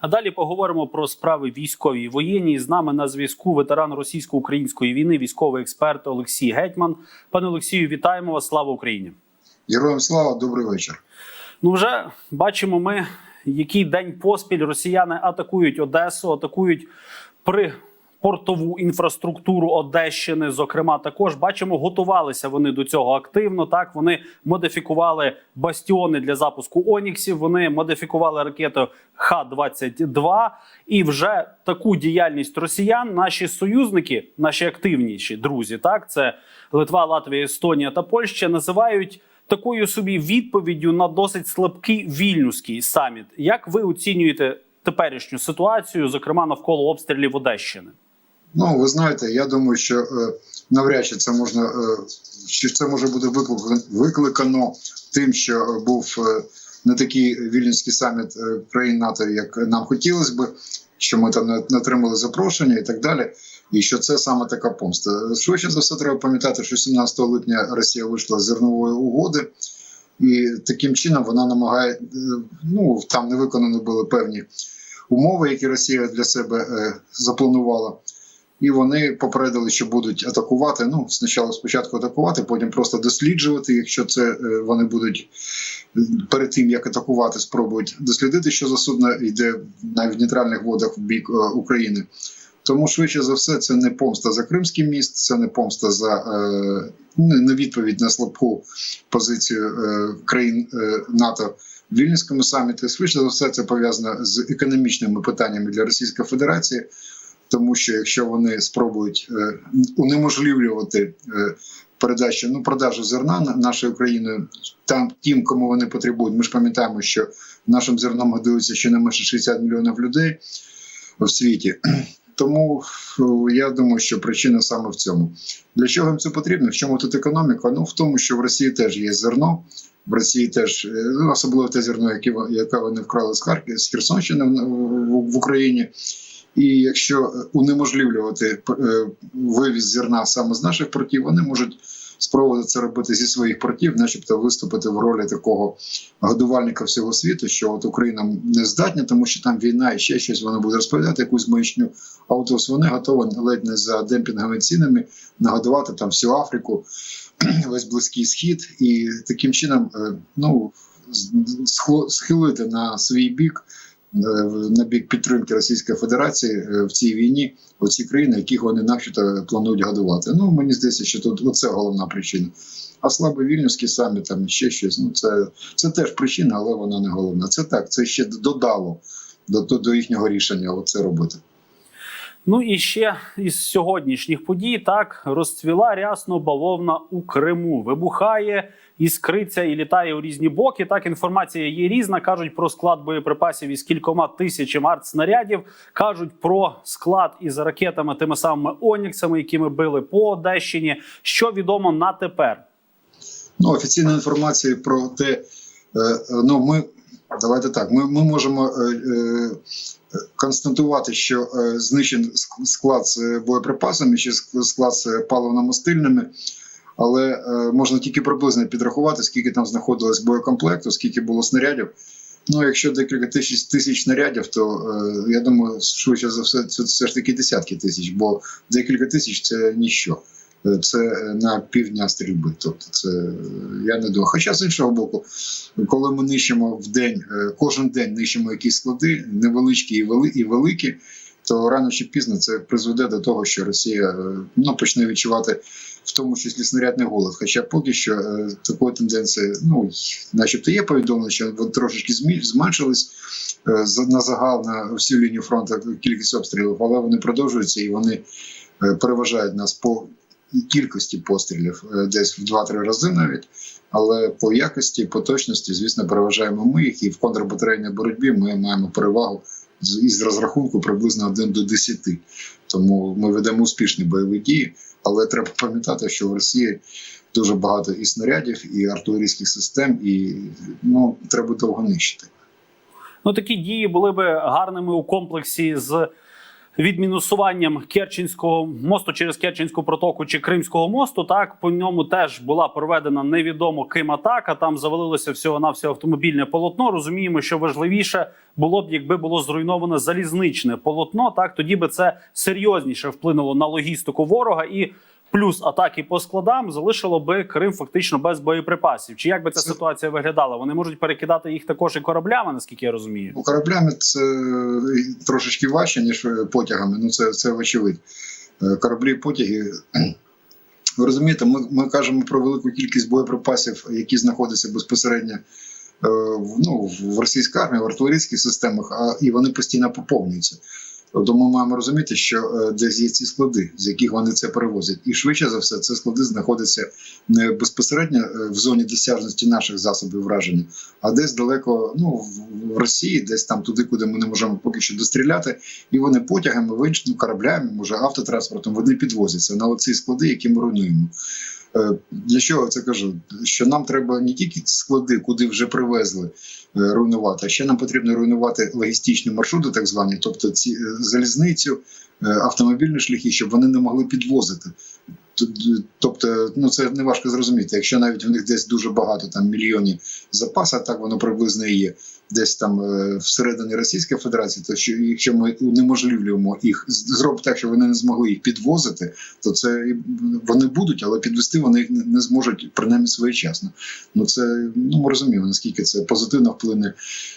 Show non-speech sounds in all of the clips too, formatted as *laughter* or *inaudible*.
А далі поговоримо про справи військові і воєнні. З нами на зв'язку ветеран російсько-української війни, військовий експерт Олексій Гетьман. Пане Олексію, вітаємо вас! Слава Україні! Героям слава, добрий вечір. Ну, вже бачимо ми, який день поспіль росіяни атакують Одесу, атакують при. Портову інфраструктуру Одещини, зокрема, також бачимо, готувалися вони до цього активно. Так вони модифікували бастіони для запуску Оніксів. Вони модифікували ракету Х-22. І вже таку діяльність росіян наші союзники, наші активніші друзі, так це Литва, Латвія, Естонія та Польща, називають такою собі відповіддю на досить слабкий вільнюський саміт. Як ви оцінюєте теперішню ситуацію, зокрема навколо обстрілів Одещини? Ну, ви знаєте, я думаю, що е, навряд чи це можна, е, що це може бути викликано, тим, що був е, не такий вільнюський саміт е, країн НАТО, як нам хотілося би, що ми там не, отримали запрошення і так далі. І що це саме така помста. Швидше за все, треба пам'ятати, що 17 липня Росія вийшла з зернової угоди, і таким чином вона намагає, е, ну там не виконані були певні умови, які Росія для себе е, запланувала. І вони попередили, що будуть атакувати. Ну, спочатку спочатку атакувати, потім просто досліджувати. Якщо це е, вони будуть е, перед тим як атакувати, спробують дослідити, що за судно йде навіть в нейтральних водах в бік е, України. Тому швидше за все, це не помста за Кримський міст, це не помста за не відповідь на слабку позицію країн НАТО в Вільнюському саміті. Швидше за все, це пов'язано з економічними питаннями для Російської Федерації. Тому що якщо вони спробують е, унеможливлювати е, передачу, ну продажу зерна на- нашою країною, там тим, кому вони потребують. Ми ж пам'ятаємо, що нашим зерном годується щонайменше 60 мільйонів людей в світі. *clears throat* Тому я думаю, що причина саме в цьому. Для чого їм це потрібно? В чому тут економіка? Ну в тому, що в Росії теж є зерно. В Росії теж е, ну, особливо те зерно, яке яке вони вкрали з Харків з Херсонщини в Україні. І якщо е, унеможливлювати е, вивіз зерна саме з наших портів, вони можуть спробувати це робити зі своїх портів, начебто виступити в ролі такого годувальника всього світу, що от Україна не здатна, тому що там війна і ще щось вони будуть розповідати, якусь маячню. А от ось вони готові ледь не за демпінговими цінами нагодувати там всю Африку, *clears throat* весь близький схід, і таким чином е, ну схилити на свій бік на бік підтримки Російської Федерації е, в цій війні оці країни, яких вони начебто планують годувати. Ну мені здається, що тут оце головна причина. А слабий вільнюський саміт там ще щось. Ну це, це теж причина, але вона не головна. Це так, це ще додало до, до, до їхнього рішення оце робити. Ну і ще із сьогоднішніх подій так розцвіла рясно бавовна у Криму. Вибухає, іскриться і літає у різні боки. Так інформація є різна. кажуть про склад боєприпасів із кількома тисячами артснарядів. кажуть про склад із ракетами, тими самими Оніксами, якими били по Одещині. Що відомо на тепер? Ну, офіційної інформації про те, е, е, ну ми давайте так. Ми, ми можемо е, е, констатувати, що е, знищений ск- склад з боєприпасами, чи склад з паливно-мастильними. Але е, можна тільки приблизно підрахувати, скільки там знаходилось боєкомплекту, скільки було снарядів. Ну, якщо декілька тисяч тисяч снарядів, то е, я думаю, швидше за все, це все ж таки десятки тисяч, бо декілька тисяч це ніщо. Це на півдня стрільби. Тобто, це я не думаю. Хоча з іншого боку, коли ми нищимо в день, е, кожен день нищимо якісь склади, невеличкі і вели- і великі, то рано чи пізно це призведе до того, що Росія е, ну, почне відчувати в тому числі снарядний голод. Хоча поки що е, такої тенденції, ну начебто є повідомлення, що вони трошечки зменшились на загал на всю лінію фронту кількість обстрілів, але вони продовжуються і вони переважають нас по кількості пострілів е, десь в 2-3 рази навіть. Але по якості, по точності, звісно, переважаємо ми їх, і в контрбатарейній боротьбі ми маємо перевагу із розрахунку приблизно 1 до 10. Тому ми ведемо успішні бойові дії. Але треба пам'ятати, що в Росії дуже багато і снарядів, і артилерійських систем, і ну треба довго нищити. Ну такі дії були би гарними у комплексі з відмінусуванням Керченського мосту через Керченську протоку чи Кримського мосту. Так по ньому теж була проведена невідомо ким атака. Там завалилося всього на всього автомобільне полотно. Розуміємо, що важливіше було б, якби було зруйноване залізничне полотно. Так тоді би це серйозніше вплинуло на логістику ворога і. Плюс атаки по складам залишило би Крим фактично без боєприпасів. Чи як би ця Це- ситуація виглядала? Вони можуть перекидати їх також і кораблями, наскільки я розумію. Ну, кораблями це трошечки важче, ніж потягами. Ну це, це очевидь. Е, Кораблі і потяги. *clears throat* Ви розумієте, ми, ми кажемо про велику кількість боєприпасів, які знаходяться безпосередньо е, в- ну, в російській армії, в артилерійських системах, а, і вони постійно поповнюються. Тобто ми маємо розуміти, що е, десь є ці склади, з яких вони це перевозять. І швидше за все, ці склади знаходяться не безпосередньо е, в зоні досяжності наших засобів враження, а десь далеко ну, в- Росії, десь там туди, куди ми не можемо поки що достріляти, і вони потягами, винч- ну, кораблями, може автотранспортом, вони підвозяться на оці склади, які ми руйнуємо. Е, Для чого це кажу? Що нам треба не тільки склади, куди вже привезли руйнувати, а ще нам потрібно руйнувати логістичні маршрути, так звані, тобто ці е, залізницю, е, автомобільні шляхи, щоб вони не могли підвозити. Тобто, ну це не важко зрозуміти. Якщо навіть в них десь дуже багато там мільйонів запасу, а так воно приблизно є. Десь там е, всередині Російської Федерації, то що якщо ми унеможливлюємо їх, з- зробимо так, щоб вони не змогли їх підвозити, то це вони будуть, але підвести вони їх не- зможуть принаймні своєчасно. Ну це ну ми розуміємо, наскільки це позитивно вплине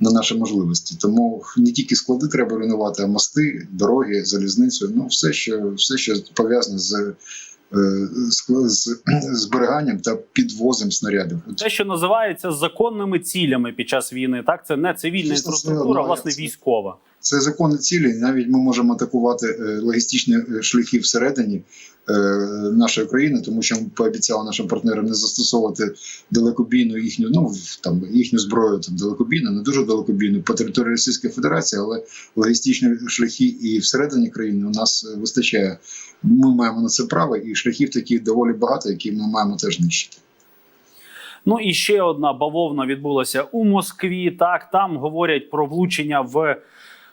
на наші можливості. Тому не тільки склади треба руйнувати, а мости, дороги, залізницю. Ну все, що все, що пов'язане з. е, з, зберіганням та підвозом снарядів. Те, що називається законними цілями під час війни, так це не цивільна інфраструктура, а власне військова. Це законні цілі. Навіть ми можемо атакувати е, логістичні е, шляхи всередині е, нашої країни, тому що ми пообіцяли нашим партнерам не застосовувати далекобійну їхню, ну там їхню зброю там далекобійну, не дуже далекобійну по території Російської Федерації, але логістичні шляхи і всередині країни у нас вистачає. Ми маємо на це право, і шляхів таких доволі багато, які ми маємо теж нищити. Ну і ще одна бавовна відбулася у Москві. Так там говорять про влучення в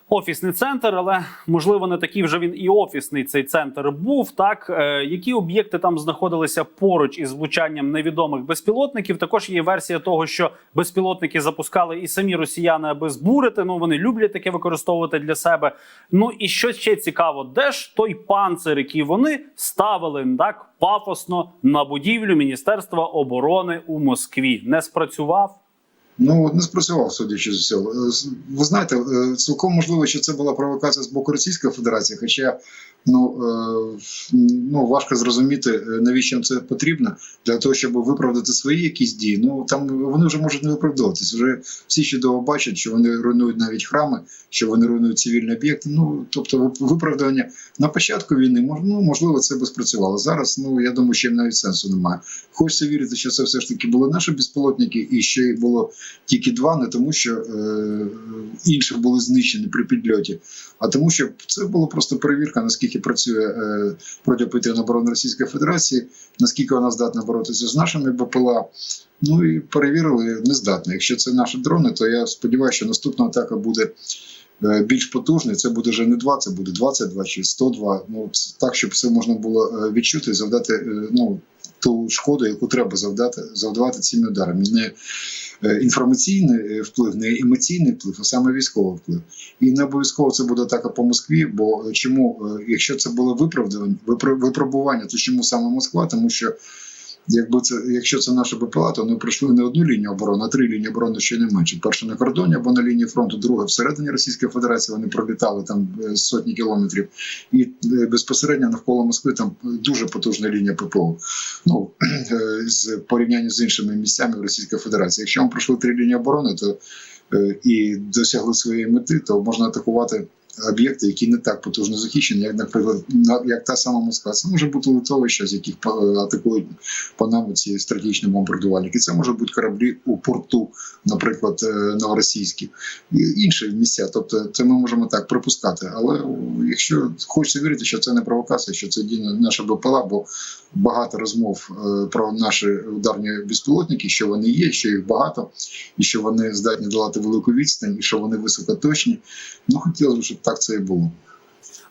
офісний центр, але можливо не такий вже він і офісний цей центр був. Так е, які об'єкти там знаходилися поруч із влучанням невідомих безпілотників? Також є версія того, що безпілотники запускали і самі росіяни, аби збурити. Ну вони люблять таке використовувати для себе. Ну і що ще цікаво, де ж той панцир, який вони ставили так пафосно на будівлю Міністерства оборони у Москві? Не спрацював. Ну не спрацював, судячи з усього. Е, Ви знаєте, е, цілком можливо, що це була провокація з боку Російської Федерації, хоча ну, е, ну важко зрозуміти, е, навіщо їм це потрібно для того, щоб виправдати свої якісь дії. Ну там вони вже можуть не виправдовуватись. Вже всі чудово бачать, що вони руйнують навіть храми, що вони руйнують цивільні об'єкти. Ну тобто, виправдання на початку війни ну, можливо, це би спрацювало. Зараз ну я думаю, що навіть сенсу немає. Хочеться вірити, що це все ж таки були наші безпілотники, і що їх було тільки два, не тому, що е, інші були знищені при підльоті, а тому, що це була просто перевірка, наскільки працює е, протиповітряна оборона Російської Федерації, наскільки вона здатна боротися з нашими БПЛА. Ну і перевірили, не здатна. Якщо це наші дрони, то я сподіваюся, що наступна атака буде. е, Більш потужний, це буде вже не 2, це буде 22 чи 102. Ну так, щоб все можна було е, відчути і завдати ну, ту шкоду, яку треба завдати, завдавати цими ударами. Не інформаційний е, вплив, не емоційний вплив, а саме військовий вплив. І не обов'язково це буде атака по Москві. Бо е, чому, е, якщо це було виправдання, випро- випробування, то чому саме Москва? Тому що Якби це, якщо це наша БПЛА, то вони пройшли не одну лінію оборони, а три лінії оборони ще не менше. Перша на кордоні або на лінії фронту, друга всередині Російської Федерації. Вони пролітали там е, сотні кілометрів, і е, безпосередньо навколо Москви там дуже потужна лінія ППО. Ну *clears throat* е, з порівняння з іншими місцями в Російській Федерації. Якщо ми пройшли три лінії оборони, то і досягли своєї мети, то можна атакувати. Об'єкти, які не так потужно захищені, як, наприклад, як та сама Москва. Це може бути литовище, з яких атакують по нам ці стратегічні бомбардувальники. Це може бути кораблі у порту, наприклад, е, новоросійські і інші місця. Тобто, це ми можемо так припускати. Але якщо хочеться вірити, що це не провокація, що це дійсно наша БПЛА, бо багато розмов е, про наші ударні безпілотники, що вони є, що їх багато, і що вони здатні долати велику відстань, і що вони високоточні. Ну хотілося б, щоб так це і було.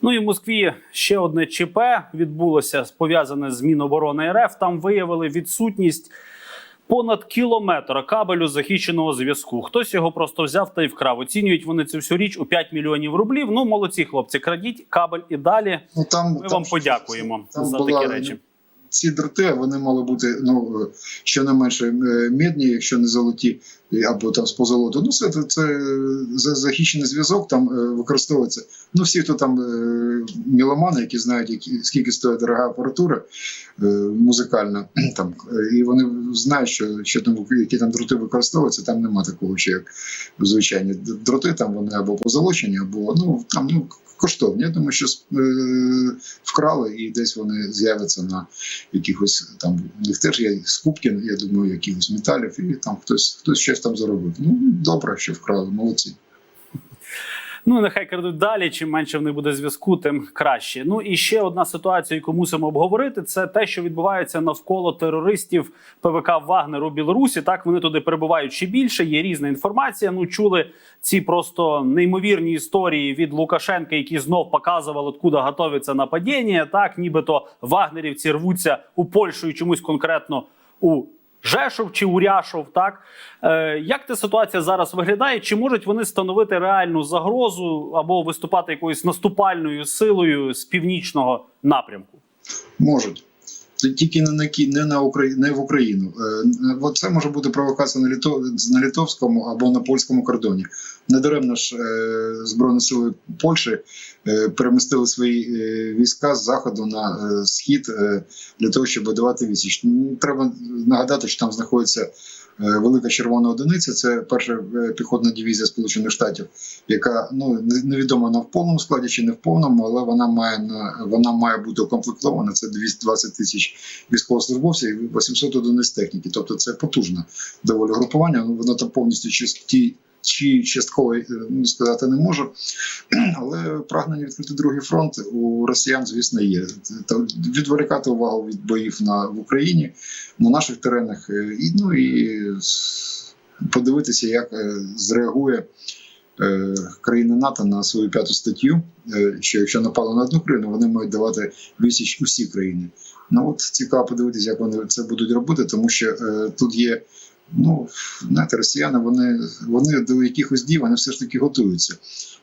Ну і в Москві ще одне ЧП відбулося пов'язане з Міноборони РФ. Там виявили відсутність понад кілометра кабелю захищеного зв'язку. Хтось його просто взяв та й вкрав. Оцінюють вони цю всю річ у 5 мільйонів рублів. Ну, молодці хлопці, крадіть кабель і далі. Ну, там, Ми вам подякуємо там за була- такі речі. Ці дроти вони мали бути ну, щонайменше е, мідні, якщо не золоті, або там з позолоту. Ну, це, це, це захищений зв'язок там е, використовується. Ну, всі, хто там е, міломани, які знають, які, скільки стоїть дорога апаратура е, музикальна, *clears throat* там, і вони знають, що, що там, які там дроти використовуються, там нема такого ще як звичайні дроти, там вони або позолочені, або ну, там, ну, коштовні. Я думаю, що вкрали і десь вони з'являться на якихось там у них теж є скупки, я думаю, якихось металів, і там хтось хтось щось там заробив. Ну добре, що вкрали, молодці. Ну, нехай крадуть далі. Чим менше в них буде зв'язку, тим краще. Ну і ще одна ситуація, яку мусимо обговорити, це те, що відбувається навколо терористів ПВК Вагнер у Білорусі. Так вони туди перебувають ще більше. Є різна інформація. Ну чули ці просто неймовірні історії від Лукашенка, які знов показували, откуда готується нападіння. Так, нібито вагнерівці рвуться у Польщу і чомусь конкретно у Жешов чи Уряшов, так е, як ця ситуація зараз виглядає? Чи можуть вони становити реальну загрозу або виступати якоюсь наступальною силою з північного напрямку? Можуть. Тільки не на не на Україну, не в Україну. Е, от це може бути провокація на літо на литовському або на польському кордоні. Недаремно ж е, збройні сили Польщі е, перемістили свої війська з заходу на схід для того, щоб давати відсіч. Треба нагадати, що там знаходиться велика червона одиниця. Це перша е, піхотна дивізія Сполучених Штатів, яка ну не- невідомо на в повному складі чи не в повному, але вона має на вона має бути укомплектована. Це 220 тисяч військовослужбовців і 800 одиниць техніки. Тобто це потужне доволі групування. Воно там повністю чисті. Чи частково е, сказати не можу, *clears throat* але прагнення відкрити другий фронт у росіян, звісно, є. Та відволікати увагу від боїв на в Україні на наших теренах, е, і ну і подивитися, як е, зреагує країни НАТО на свою п'яту статтю. Що якщо напали на одну країну, вони мають давати відсіч усі країни. Ну от цікаво подивитися, як вони це будуть робити, тому що е, тут є. Ну, знаєте, росіяни, вони, вони до якихось дій вони все ж таки готуються.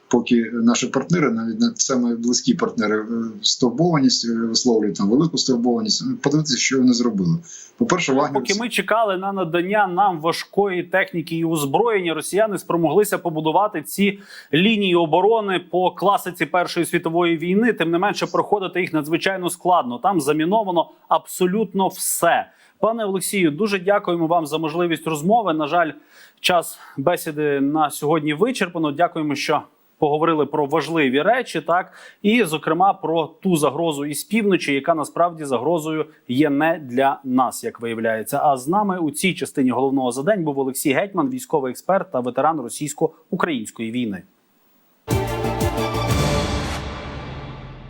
Поки наші партнери, навіть не саме близькі партнери, е, стовбованість е, висловлюють там велику стовбованість. Ну, Подивитися, що вони зробили. По-перше, Вагнер Поки ми чекали на надання нам важкої техніки і озброєння, росіяни спромоглися побудувати ці лінії оборони по класиці Першої світової війни. Тим не менше, проходити їх надзвичайно складно. Там заміновано абсолютно все. Пане Олексію, дуже дякуємо вам за можливість розмови. На жаль, час бесіди на сьогодні вичерпано. Дякуємо, що поговорили про важливі речі, так і зокрема про ту загрозу із півночі, яка насправді загрозою є не для нас, як виявляється. А з нами у цій частині головного за день був Олексій Гетьман, військовий експерт та ветеран російсько-української війни.